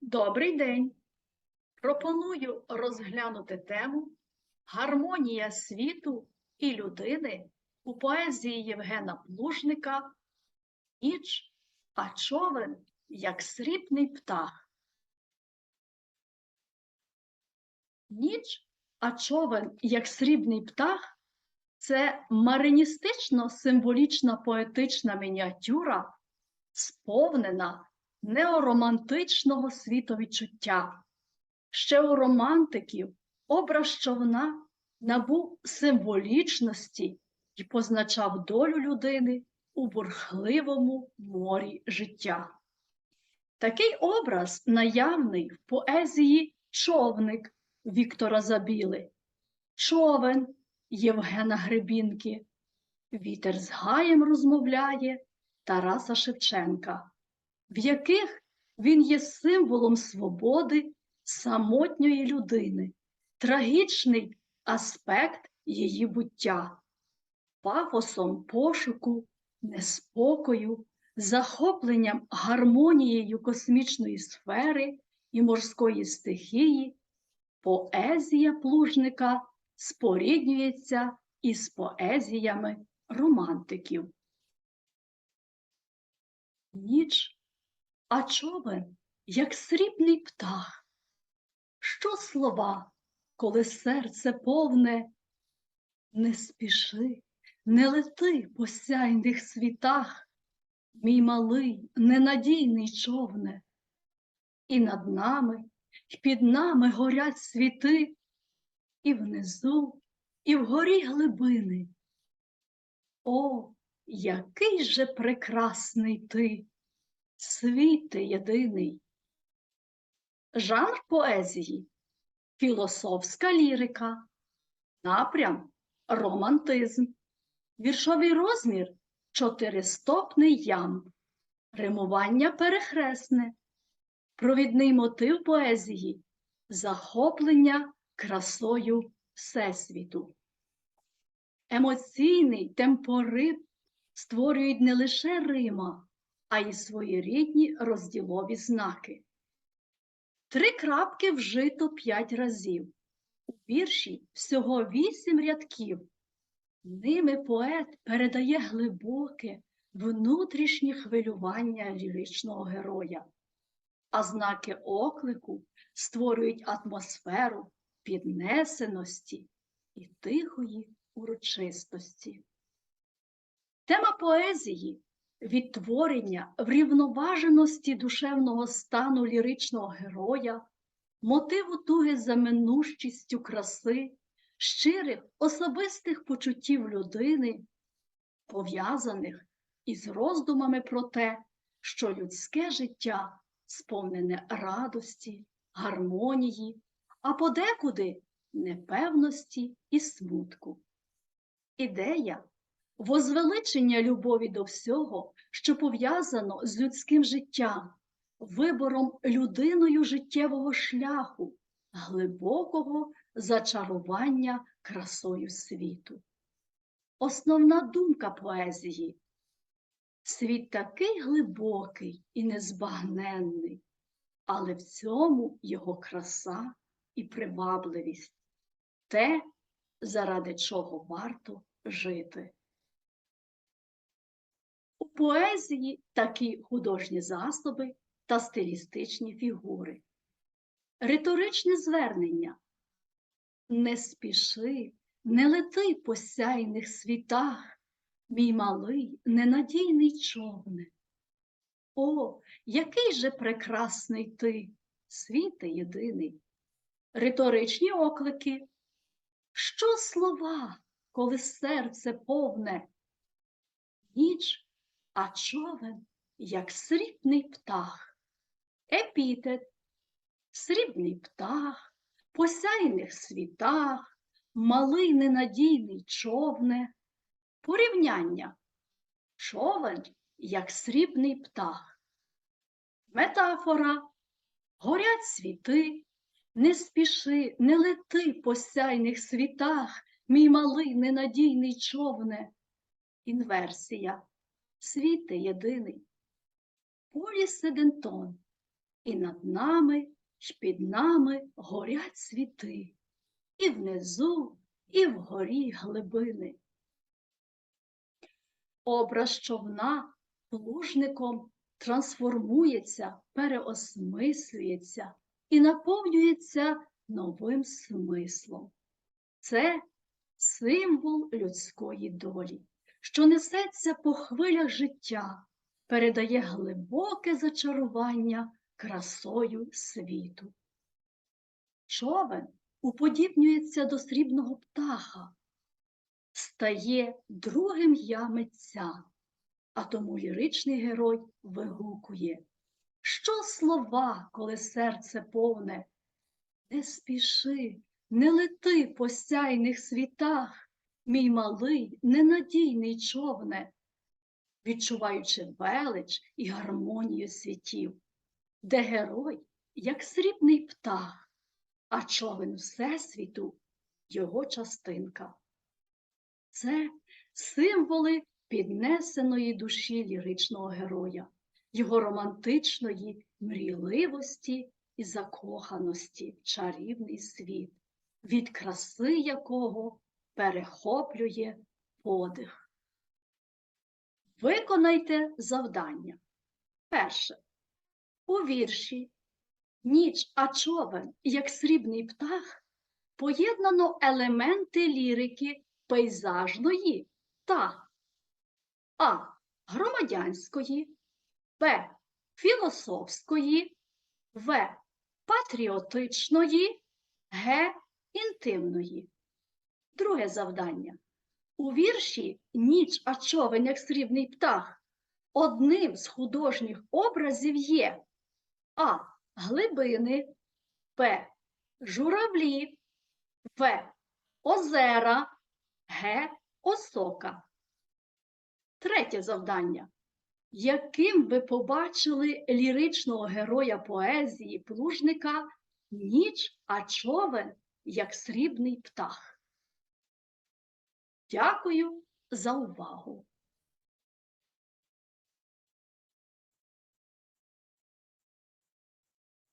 Добрий день! Пропоную розглянути тему Гармонія світу і людини у поезії Євгена Плужника Ніч, а човен, як срібний птах. Ніч, а човен, як срібний птах це мариністично символічна поетична мініатюра, сповнена неоромантичного світовідчуття. Ще у романтиків образ човна набув символічності і позначав долю людини у бурхливому морі життя. Такий образ наявний в поезії Човник Віктора Забіли, Човен Євгена Гребінки, Вітер з гаєм розмовляє Тараса Шевченка в яких він є символом свободи самотньої людини, трагічний аспект її буття, пафосом пошуку, неспокою, захопленням гармонією космічної сфери і морської стихії, поезія плужника споріднюється із поезіями романтиків. Ніч а човен, як срібний птах. Що слова, коли серце повне? Не спіши, не лети по сяйних світах, мій малий, ненадійний човне. І над нами, і під нами горять світи, і внизу, і вгорі глибини. О, який же прекрасний ти! Світи єдиний. Жанр поезії філософська лірика, напрям романтизм, віршовий розмір чотиристопний ям, римування перехресне, провідний мотив поезії захоплення красою Всесвіту. Емоційний темпорит створюють не лише Рима а й своєрідні розділові знаки. Три крапки вжито п'ять разів. У вірші всього вісім рядків. Ними поет передає глибоке, внутрішнє хвилювання ліричного героя, а знаки оклику створюють атмосферу піднесеності і тихої урочистості. Тема поезії відтворення врівноваженості душевного стану ліричного героя, мотиву туги за минущістю краси, щирих особистих почуттів людини, пов'язаних із роздумами про те, що людське життя сповнене радості, гармонії, а подекуди непевності і смутку. Ідея возвеличення любові до всього, що пов'язано з людським життям, вибором людиною життєвого шляху, глибокого зачарування красою світу. Основна думка поезії світ такий глибокий і незбагненний, але в цьому його краса і привабливість, те, заради чого варто жити. Поезії такі художні засоби та стилістичні фігури. Риторичне звернення Не спіши, не лети по сяйних світах, мій малий ненадійний човне. О, який же прекрасний ти, світе єдиний, риторичні оклики. Що слова, коли серце повне? Ніч а човен, як срібний птах, епітет, срібний птах, по сяйних світах, малий ненадійний човне, порівняння, човен, як срібний птах, метафора, горять світи, не спіши, не лети по сяйних світах, мій малий ненадійний човне, інверсія світи єдиний. Поліс Седентон, і над нами, й під нами горять світи, і внизу, і вгорі глибини. Образ човна плужником трансформується, переосмислюється і наповнюється новим смислом. Це символ людської долі, що несеться по хвилях життя, передає глибоке зачарування красою світу. Човен уподібнюється до срібного птаха, стає другим я митця, а тому ліричний герой вигукує, що слова, коли серце повне, не спіши, не лети по сяйних світах, мій малий, ненадійний човне, відчуваючи велич і гармонію світів, де герой, як срібний птах, а човен Всесвіту його частинка. Це символи піднесеної душі ліричного героя, його романтичної мрійливості і закоханості в чарівний світ, від краси якого перехоплює подих. Виконайте завдання. Перше. У вірші Ніч, а човен, як срібний птах, поєднано елементи лірики пейзажної та А. Громадянської, Б. Філософської, В. Патріотичної, Г. Інтимної. Друге завдання. У вірші Ніч, а човен, як срібний птах, одним з художніх образів є А. Глибини, П. Журавлі, В. Озера, Г. Осока. Третє завдання. Яким ви побачили ліричного героя поезії плужника ніч, а човен, як срібний птах? Дякую за увагу!